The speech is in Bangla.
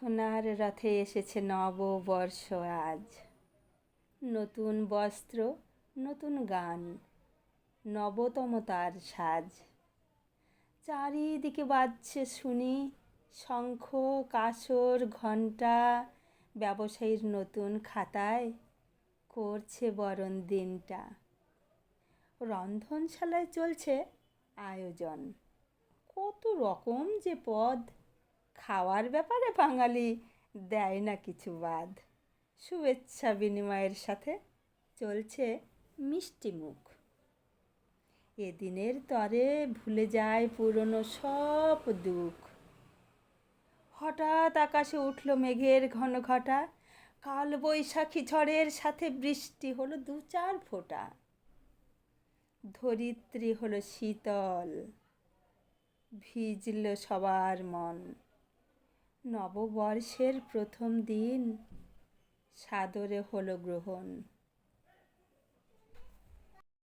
সোনার রথে এসেছে নববর্ষ আজ। নতুন বস্ত্র, নতুন গান, নবতম তার সাজ। চারিদিকে বাজছে শুনি, শঙ্খ কাসর ঘণ্টা, ব্যবসায়ীর নতুন খাতায় করছে বরণ দিনটা। রন্ধনশালায় চলছে আয়োজন। কত রকম যে পদ! খাওয়ার ব্যাপারে বাঙালি দেয় না কিছু বাদ। শুভেচ্ছা বিনিময়ের সাথে চলছে মিষ্টি মুখ। এদিনের তরে ভুলে যায় পুরনো সব দুঃখ। হঠাৎ আকাশে উঠল মেঘের ঘন ঘটা। কাল বৈশাখী ঝড়ের সাথে বৃষ্টি হলো দু চার ফোঁটা। ধরিত্রী হলো শীতল, ভিজল সবার মন। নববর্ষের প্রথম দিন সাদরে হলো গ্রহণ।